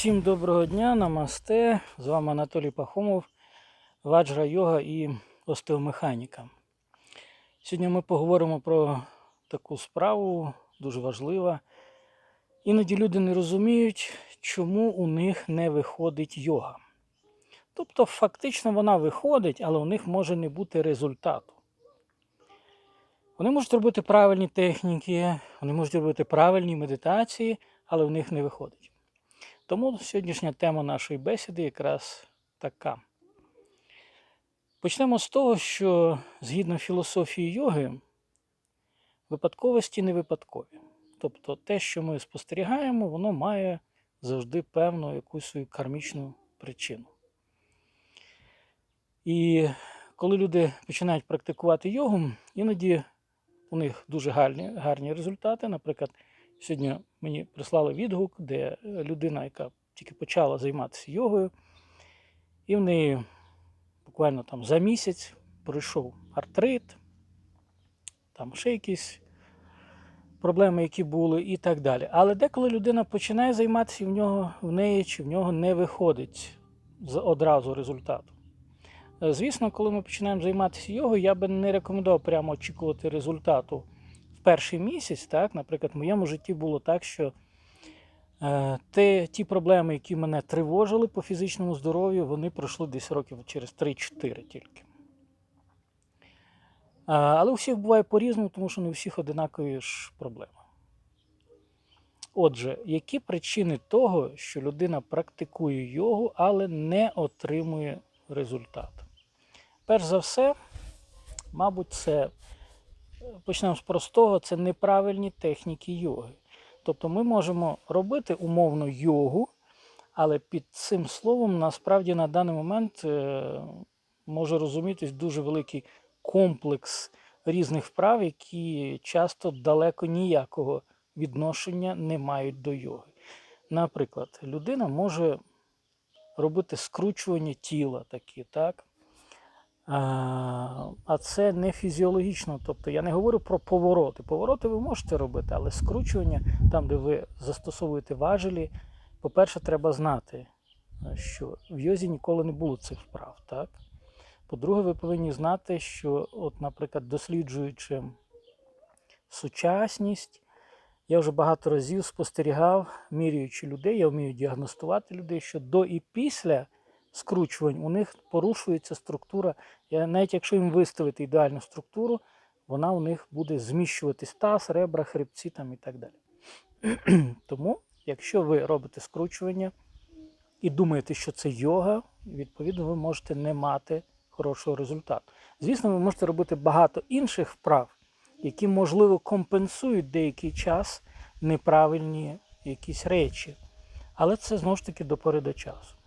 Всім доброго дня, намасте. З вами Анатолій Пахомов, ваджра йога і остеомеханіка. Сьогодні ми поговоримо про таку справу, дуже важлива. Іноді люди не розуміють, чому у них не виходить йога. Тобто, фактично вона виходить, але у них може не бути результату. Вони можуть робити правильні техніки, вони можуть робити правильні медитації, але у них не виходить. Тому сьогоднішня тема нашої бесіди якраз така. Почнемо з того, що згідно філософії йоги, випадковості не випадкові. Тобто те, що ми спостерігаємо, воно має завжди певну якусь свою кармічну причину. І коли люди починають практикувати йогу, іноді у них дуже гарні, гарні результати. Наприклад, Сьогодні мені прислали відгук, де людина, яка тільки почала займатися йогою, і в неї буквально там за місяць пройшов артрит, там ще якісь проблеми, які були, і так далі. Але деколи людина починає займатися, і в нього в неї чи в нього не виходить одразу результату. Звісно, коли ми починаємо займатися йогою, я би не рекомендував прямо очікувати результату перший місяць, так, наприклад, в моєму житті було так, що е, те, ті проблеми, які мене тривожили по фізичному здоров'ю, вони пройшли десь років через 3-4 тільки. А, але у всіх буває по-різному, тому що не у всіх одинакові ж проблеми. Отже, які причини того, що людина практикує йогу, але не отримує результат? Перш за все, мабуть, це почнемо з простого, це неправильні техніки йоги. Тобто ми можемо робити умовно йогу, але під цим словом насправді на даний момент е, може розумітись дуже великий комплекс різних вправ, які часто далеко ніякого відношення не мають до йоги. Наприклад, людина може робити скручування тіла такі, так? А це не фізіологічно. Тобто я не говорю про повороти. Повороти ви можете робити, але скручування, там, де ви застосовуєте важелі, по-перше, треба знати, що в йозі ніколи не було цих вправ. Так? По-друге, ви повинні знати, що, от, наприклад, досліджуючи сучасність, я вже багато разів спостерігав, міряючи людей, я вмію діагностувати людей, що до і після скручувань, у них порушується структура. Навіть якщо їм виставити ідеальну структуру, вона у них буде зміщуватись таз, ребра, хребці там і так далі. Тому, якщо ви робите скручування і думаєте, що це йога, відповідно, ви можете не мати хорошого результату. Звісно, ви можете робити багато інших вправ, які, можливо, компенсують деякий час неправильні якісь речі. Але це знову ж таки до пори до часу.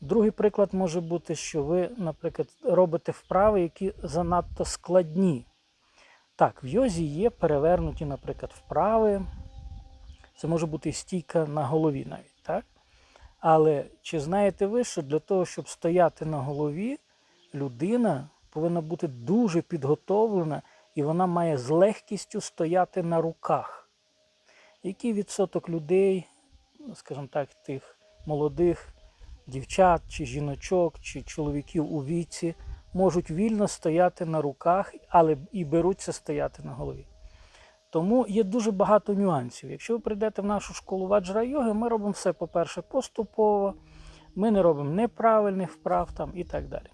Другий приклад може бути, що ви, наприклад, робите вправи, які занадто складні. Так, в йозі є перевернуті, наприклад, вправи. Це може бути стійка на голові навіть. так? Але чи знаєте ви, що для того, щоб стояти на голові, людина повинна бути дуже підготовлена і вона має з легкістю стояти на руках? Який відсоток людей, скажімо так, тих молодих дівчат, чи жіночок, чи чоловіків у віці можуть вільно стояти на руках, але і беруться стояти на голові. Тому є дуже багато нюансів. Якщо ви прийдете в нашу школу ваджра йоги, ми робимо все, по-перше, поступово, ми не робимо неправильних вправ там і так далі.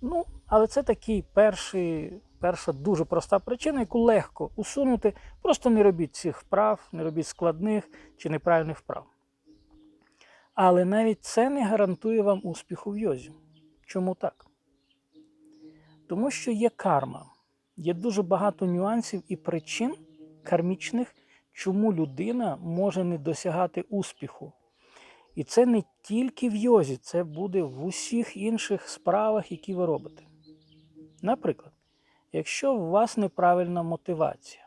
Ну, але це такий перший, перша дуже проста причина, яку легко усунути. Просто не робіть цих вправ, не робіть складних чи неправильних вправ. Але навіть це не гарантує вам успіху в йозі. Чому так? Тому що є карма, є дуже багато нюансів і причин кармічних, чому людина може не досягати успіху. І це не тільки в йозі, це буде в усіх інших справах, які ви робите. Наприклад, якщо у вас неправильна мотивація,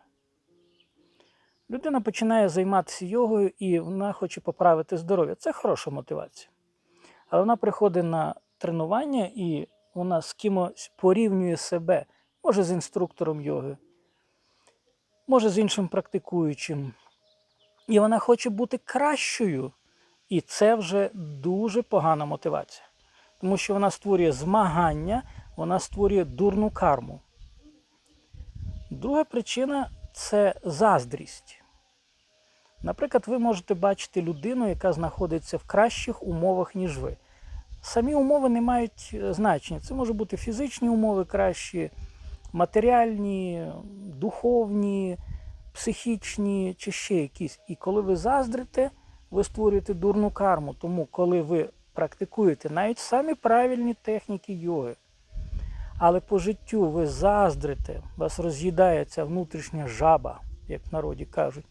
Людина починає займатися йогою і вона хоче поправити здоров'я. Це хороша мотивація. Але вона приходить на тренування і вона з кимось порівнює себе, може з інструктором йоги, може з іншим практикуючим. І вона хоче бути кращою, І це вже дуже погана мотивація. Тому що вона створює змагання, вона створює дурну карму. Друга причина це заздрість. Наприклад, ви можете бачити людину, яка знаходиться в кращих умовах, ніж ви. Самі умови не мають е, значення. Це можуть бути фізичні умови кращі, матеріальні, духовні, психічні чи ще якісь. І коли ви заздрите, ви створюєте дурну карму. Тому, коли ви практикуєте навіть самі правильні техніки йоги, але по життю ви заздрите, вас роз'їдає ця внутрішня жаба, як в народі кажуть,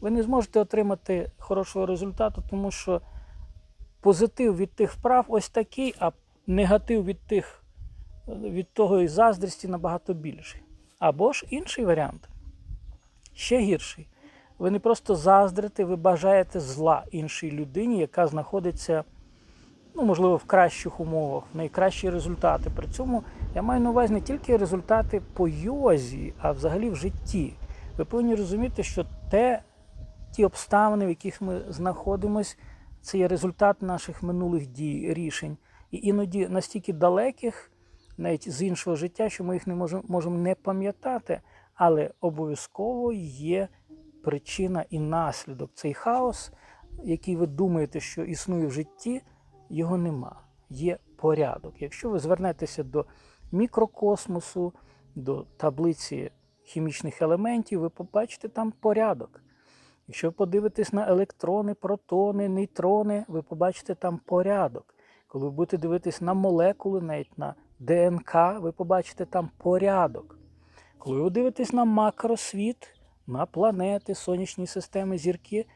ви не зможете отримати хорошого результату, тому що позитив від тих вправ ось такий, а негатив від тих від того і заздрості набагато більший. Або ж інший варіант, ще гірший. Ви не просто заздрите, ви бажаєте зла іншій людині, яка знаходиться, ну, можливо, в кращих умовах, в найкращі результати. При цьому я маю на увазі не тільки результати по йозі, а взагалі в житті. Ви повинні розуміти, що те, ті обставини, в яких ми знаходимося, це є результат наших минулих дій, рішень. І іноді настільки далеких, навіть з іншого життя, що ми їх не можемо, можемо не пам'ятати, але обов'язково є причина і наслідок. Цей хаос, який ви думаєте, що існує в житті, його нема. Є порядок. Якщо ви звернетеся до мікрокосмосу, до таблиці хімічних елементів, ви побачите там порядок. Якщо ви подивитесь на електрони, протони, нейтрони, ви побачите там порядок. Коли ви будете дивитись на молекули, навіть на ДНК, ви побачите там порядок. Коли ви дивитесь на макросвіт, на планети, сонячні системи, зірки,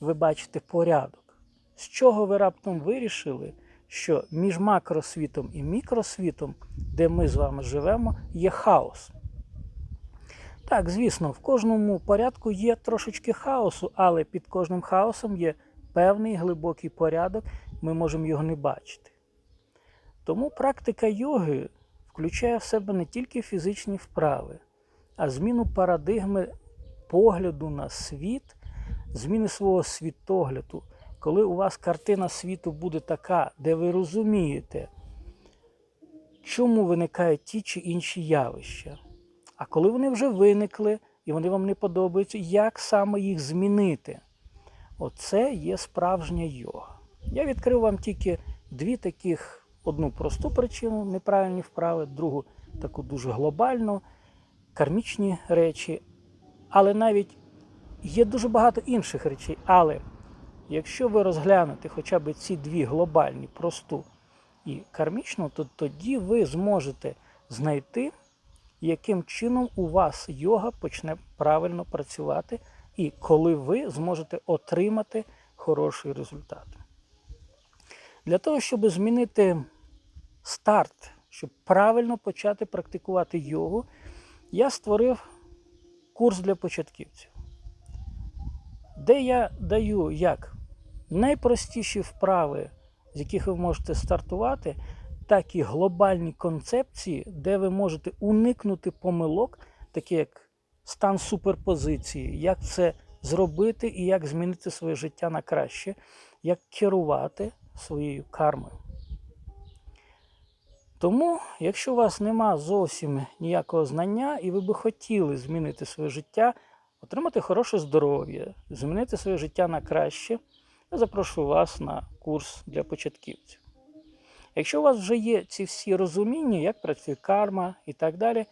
ви бачите порядок. З чого ви раптом вирішили, що між макросвітом і мікросвітом, де ми з вами живемо, є хаос? Так, звісно, в кожному порядку є трошечки хаосу, але під кожним хаосом є певний глибокий порядок, ми можемо його не бачити. Тому практика йоги включає в себе не тільки фізичні вправи, а зміну парадигми погляду на світ, зміни свого світогляду. Коли у вас картина світу буде така, де ви розумієте, чому виникають ті чи інші явища. А коли вони вже виникли і вони вам не подобаються, як саме їх змінити? Оце є справжня йога. Я відкрив вам тільки дві таких: одну просту причину неправильні вправи, другу таку дуже глобальну, кармічні речі. Але навіть є дуже багато інших речей. Але якщо ви розглянете хоча б ці дві глобальні, просту і кармічну, то тоді ви зможете знайти яким чином у вас йога почне правильно працювати, і коли ви зможете отримати хороший результат. Для того, щоб змінити старт, щоб правильно почати практикувати йогу, я створив курс для початківців, де я даю як найпростіші вправи, з яких ви можете стартувати, так і глобальні концепції, де ви можете уникнути помилок, такі як стан суперпозиції, як це зробити і як змінити своє життя на краще, як керувати своєю кармою. Тому, якщо у вас нема зовсім ніякого знання, і ви би хотіли змінити своє життя, отримати хороше здоров'я, змінити своє життя на краще, я запрошую вас на курс для початківців. Якщо у вас вже є ці всі розуміння, як працює карма і так далі,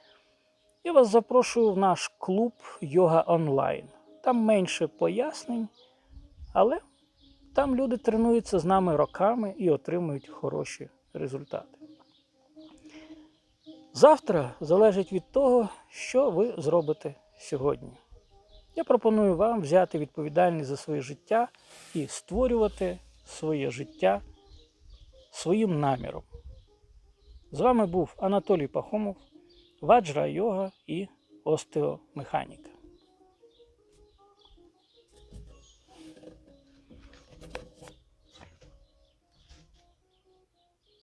я вас запрошую в наш клуб Йога онлайн. Там менше пояснень, але там люди тренуються з нами роками і отримують хороші результати. Завтра залежить від того, що ви зробите сьогодні. Я пропоную вам взяти відповідальність за своє життя і створювати своє життя своїм наміром. З вами був Анатолій Пахомов, ваджра йога і остеомеханіка.